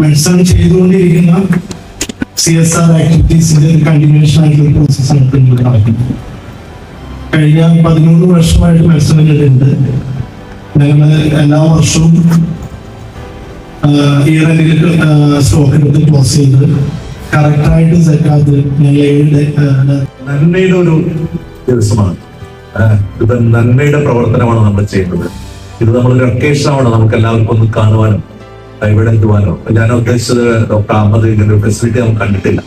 മെഡിസൺ ചെയ്തുകൊണ്ടിരിക്കുന്ന C S R ആക്ടിവിറ്റീസിന്റെ ഒരു continuation ആയിട്ടുള്ള പ്രോസസ് പിന്നീട് നടക്കുന്നത്. കഴിഞ്ഞ പതിമൂന്ന് വർഷമായിട്ട് മത്സരങ്ങളുണ്ട് ഞങ്ങൾ എല്ലാ വർഷവും ഇയർ സ്റ്റോക്ക് എടുത്ത് ക്ലോസ് ചെയ്ത് കറക്റ്റായിട്ട് സെറ്റാത് ഞങ്ങൾ ഏഴ് നന്മയുടെ ഒരു ദിവസമാണ്. ഇത് നന്മയുടെ പ്രവർത്തനമാണ് നമ്മൾ ചെയ്യുന്നത്. ഇത് നമ്മളൊരു അക്കേഷനാണ് നമുക്ക് എല്ലാവർക്കും ഒന്ന് കാണുവാനും ഇവിടെ എത്തുവാനോ ഞാൻ ഉദ്ദേശിച്ചത് ഡോക്ടർ അഹമ്മദ് ഒരു ഫെസിലിറ്റി നമുക്ക് കണ്ടിട്ടില്ല.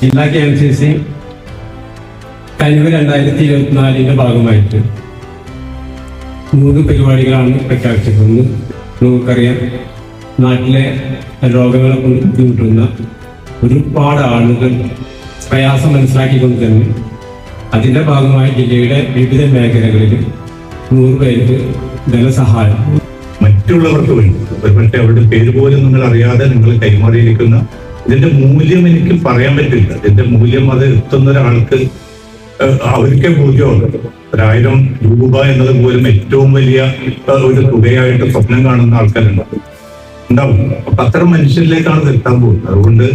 ജില്ലാ കെ എം സി സി കഴിവ് രണ്ടായിരത്തി ഇരുപത്തിനാലിന്റെ ഭാഗമായിട്ട് മൂന്ന് പരിപാടികളാണ് പ്രഖ്യാപിച്ചിരിക്കുന്നത് നമുക്കറിയാം നാട്ടിലെ രോഗങ്ങളെ കൊണ്ട് ബുദ്ധിമുട്ടുന്ന ഒരുപാട് ആളുകൾ പ്രയാസം മനസ്സിലാക്കിക്കൊണ്ട് തന്നെ അതിന്റെ ഭാഗമായി ജില്ലയുടെ വിവിധ മേഖലകളിൽ നൂറ് പേർക്ക് ധനസഹായം മറ്റുള്ളവർക്ക് വേണ്ടി. ഒരുപക്ഷെ അവരുടെ പേര് പോലും നിങ്ങൾ അറിയാതെ നിങ്ങൾ കൈമാറിയിരിക്കുന്ന ഇതിന്റെ മൂല്യം എനിക്ക് പറയാൻ പറ്റില്ല. ഇതിന്റെ മൂല്യം അത് എത്തുന്ന ഒരാൾക്ക് അവർക്കെ ബോധ്യമുണ്ട് ഒരായിരം രൂപ എന്നത് പോലും ഏറ്റവും വലിയ ഒരു തുകയായിട്ട് സ്വപ്നം കാണുന്ന ആൾക്കാരുണ്ടാവും ഉണ്ടാവും. അപ്പൊ അത്തരം മനുഷ്യരിലേക്കാണ് എത്താൻ പോകുന്നത്. അതുകൊണ്ട്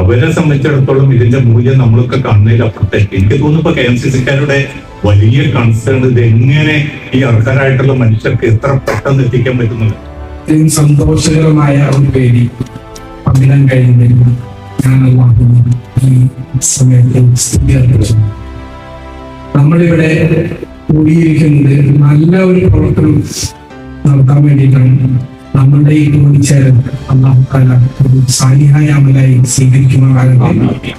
അവരെ സംബന്ധിച്ചിടത്തോളം ഇതിന്റെ മൂല്യം നമ്മളൊക്കെ കാണുന്നതിൽ അപ്പുറത്തേക്ക് എനിക്ക് തോന്നുന്നു ഇപ്പൊ കെ എം സി സിക്കാരുടെ വലിയ കൺസേൺ ഇത് എങ്ങനെ ഈ അർഹരായിട്ടുള്ള മനുഷ്യർക്ക് എത്ര പെട്ടെന്ന് എത്തിക്കാൻ പറ്റുന്നുണ്ട് സന്തോഷകരമായ ഒരു പേടി പങ്കിടാൻ അർപ്പിക്കുന്നു നമ്മളിവിടെ കൂടിയിരിക്കുന്നത് നല്ല ഒരു പ്രവർത്തനം നടത്താൻ വേണ്ടിയിട്ടാണ്. നമ്മളുടെ ഈ കൂടിച്ചേരൽ അള്ളാഹു താല ഒരു സാലിഹായ അമലായി സ്വീകരിക്കുമാറാകട്ടെ.